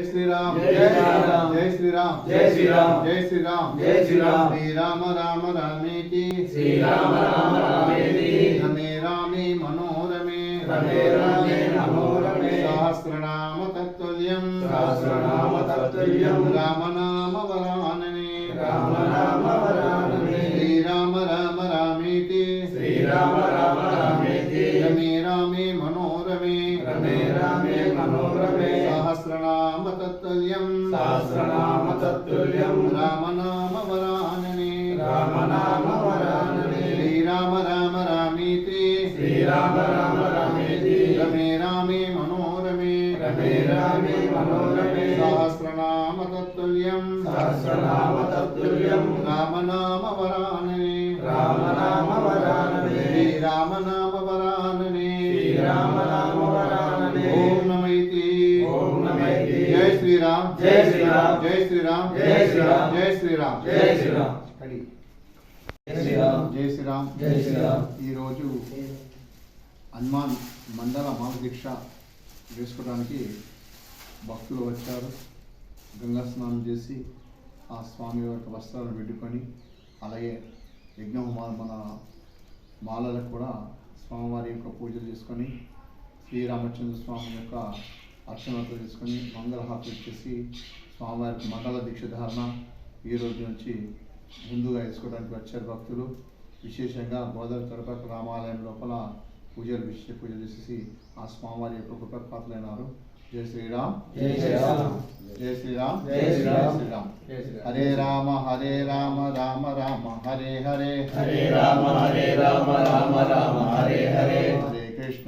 జై శ్రీరామ్ జై శ్రీరామ్. జై శ్రీరామ్ జై శ్రీరామ్. జై శ్రీరామ్ శ్రీరామ్. రామ రామేతి శ్రీరామ రామ రామేతి. రమే రామే మనోరమే రమే రామే మనోరమే. సహస్రనామ తత్తుల్యం సహస్రనామ తత్తుల్యం. రామనామ వరాననే రామనామ వరాననే. శ్రీరామ రామ రామేతి శ్రీరామ రామ రామేతి. రమే రామే మనోరమే రమే రామే. సహస్రనామ తత్తుల్యం సహస్రనామ తత్తుల్యం. రామనామ వరాననే రామనామ వరాననే. శ్రీరామ రామ రామేతి శ్రీరామ రామ రామేతి. రమే రామే మనోరమే రమే రామే మనోరమే. సహస్రనామ తత్తుల్యం సహస్రనామ తత్తుల్యం. రామనామ వరాననే రామనామ వరాననే. శ్రీరామ నామ వరాననే శ్రీరామ నామ శ్రీరామ్ జై శ్రీరామ్. జై శ్రీరామ్ జై శ్రీరామ్. జై శ్రీరామ్ జై శ్రీరామ్. జై శ్రీరామ్. జై శ్రీరామ్. ఈరోజు హనుమాన్ మండల మాల దీక్ష వేసుకోవడానికి భక్తులు వచ్చారు గంగా స్నానం చేసి ఆ స్వామి యొక్క వస్త్రాలను పెట్టుకొని అలాగే యజ్ఞ మన మాలలకు కూడా స్వామివారి యొక్క పూజలు చేసుకొని శ్రీరామచంద్ర స్వామి యొక్క అర్చనతో చేసుకొని మంగళహారతి ఇచ్చేసి స్వామివారికి మండల దీక్ష ధారణ ఈ రోజు నుంచి ముందుగా వేసుకోవడానికి వచ్చారు భక్తులు. విశేషంగా గోదావరి తడపక రామాలయం లోపల పూజలు విశేష పూజలు చేసేసి ఆ స్వామివారి యొక్క కృపపాత్రైనారు జై శ్రీరామ్. జై శ్రీరామ్. జై శ్రీరామ్. జై శ్రీరామ్. శ్రీరామ్. జై శ్రీరామ్. హరే రామ హరే రామ రామ రామ హరే హరే. హరే రామ హరే రామ రామ రామ.